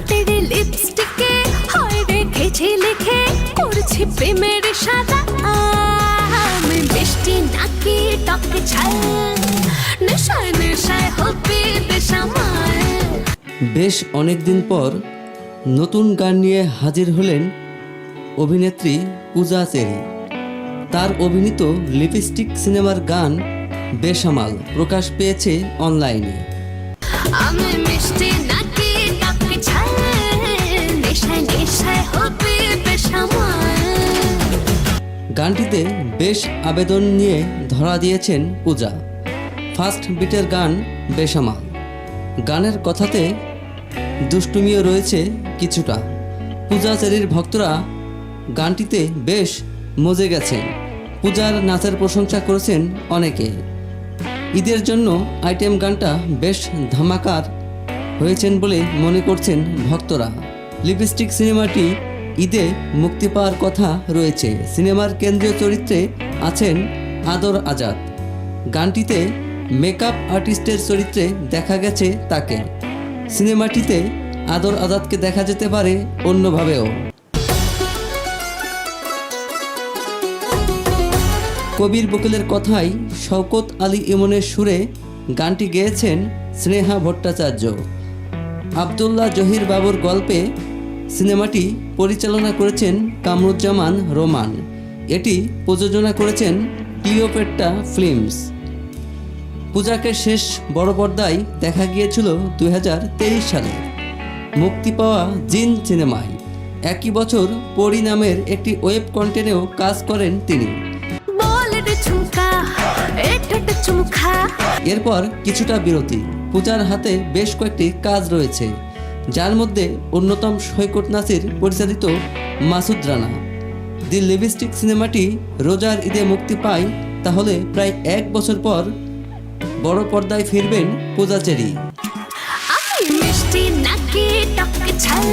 ঠোঁটের লিপস্টিকে হয় রেখেছি লিখে করছি প্রেমের সাদা আমি। মিষ্টি নাকি টকে ছাল নেশায় নেশায় হবে বেসামাল বেশ অনেক দিন পর নতুন গান নিয়ে হাজির হলেন অভিনেত্রী পূজা চেরি। তার অভিনীত লিপস্টিক সিনেমার গান বেসামাল প্রকাশ পেয়েছে অনলাইনে। আমি মিষ্টি নাকি গানটিতে বেশ আবেদন নিয়ে ধরা দিয়েছেন পূজা। ফার্স্ট বিটের গান বেসামাল। গানের কথাতে দুষ্টুমিও রয়েছে কিছুটা। পূজা চেরির ভক্তরা গানটিতে বেশ মজে গেছেন। পূজার নাচের প্রশংসা করেছেন অনেকে। ঈদের জন্য আইটেম গানটা বেশ ধামাকার হয়েছেন বলে মনে করছেন ভক্তরা। লিপস্টিক সিনেমাটি ঈদে মুক্তি পাওয়ার কথা রয়েছে। সিনেমার কেন্দ্রীয় চরিত্রে আছেন আদর আজাদ। গানটিতে মেকআপ আর্টিস্টের চরিত্রে দেখা গেছে তাকে। সিনেমাটিতে আদর আজাদকে দেখা যেতে পারে অন্যভাবেও। কবির বকুলের কথাই শওকত আলী ইমনের সুরে গানটি গেয়েছেন স্নেহা ভট্টাচার্য। আবদুল্লাহ জহির বাবুর গল্পে সিনেমাটি পরিচালনা করেছেন কামরুজ্জামান রোমান। এটি প্রযোজনা করেছেন ক্লিওপেট্টা ফিল্মস। পূজাকে শেষ বড় পর্দায় দেখা গিয়েছিল দু হাজার তেইশ সালে। মুক্তি পাওয়া জিন সিনেমায়। একই বছর পরি নামের একটি ওয়েব কন্টেন্টেও কাজ করেন তিনি। এরপর কিছুটা বিরতি। পূজার হাতে বেশ কয়েকটি কাজ রয়েছে। যার মধ্যে অন্যতম সৈকত নাসির, পরিচালিত মাসুদ রানা। দি লিপস্টিক সিনেমাটি রোজার ঈদে মুক্তি পায়, তাহলে প্রায় এক বছর পর বড় পর্দায় ফিরবেন পূজা চেরি। আমি মিষ্টি নাকি টক ছাল?